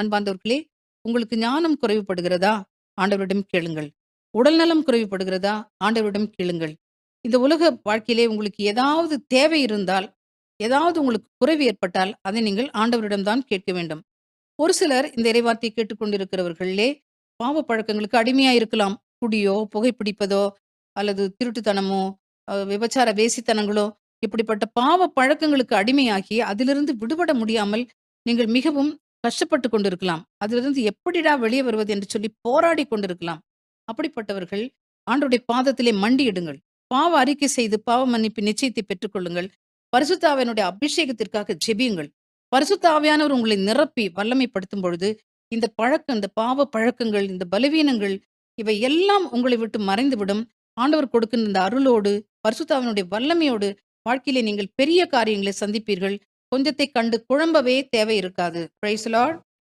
அன்பார்ந்தவர்களே, உங்களுக்கு ஞானம் குறைவுபடுகிறதா? ஆண்டவரிடம் கேளுங்கள். உடல்நலம் குறைவுபடுகிறதா? ஆண்டவரிடம் கேளுங்கள். இந்த உலக வாழ்க்கையிலே உங்களுக்கு ஏதாவது தேவை இருந்தால், ஏதாவது உங்களுக்கு குறைவு ஏற்பட்டால், அதை நீங்கள் ஆண்டவரிடம் தான் கேட்க வேண்டும். ஒரு சிலர் இந்த இறைவார்த்தையை கேட்டுக்கொண்டிருக்கிறவர்களே, பாவ பழக்கங்களுக்கு அடிமையா இருக்கலாம். குடியோ, புகைப்பிடிப்பதோ, அல்லது திருட்டுத்தனமோ, விபச்சார வேசித்தனங்களோ, இப்படிப்பட்ட பாவ பழக்கங்களுக்கு அடிமையாகி, அதிலிருந்து விடுபட முடியாமல் நீங்கள் மிகவும் கஷ்டப்பட்டு கொண்டிருக்கலாம். அதிலிருந்து எப்படிடா வெளியே வருவது என்று சொல்லி போராடி கொண்டிருக்கலாம். அப்படிப்பட்டவர்கள் ஆண்டவருடைய பாதத்திலே மண்டியிடுங்கள். பாவ அறிக்கை செய்து பாவ மன்னிப்பு நிச்சயத்தை பெற்றுக்கொள்ளுங்கள். பரிசுத்தாவியனுடைய அபிஷேகத்திற்காக ஜெபியுங்கள். பரிசுத்தாவியானவர் உங்களை நிரப்பி வல்லமைப்படுத்தும் பொழுது, இந்த பழக்கம், இந்த பாவ பழக்கங்கள், இந்த பலவீனங்கள் இவை எல்லாம் உங்களை விட்டு மறைந்துவிடும். ஆண்டவர் கொடுக்கின்ற இந்த அருளோடு, பரிசுத்தாவினுடைய வல்லமையோடு வாழ்க்கையிலே நீங்கள் பெரிய காரியங்களை சந்திப்பீர்கள். கொஞ்சத்தை கண்டு குழம்பவே தேவை இருக்காது. Praise lord.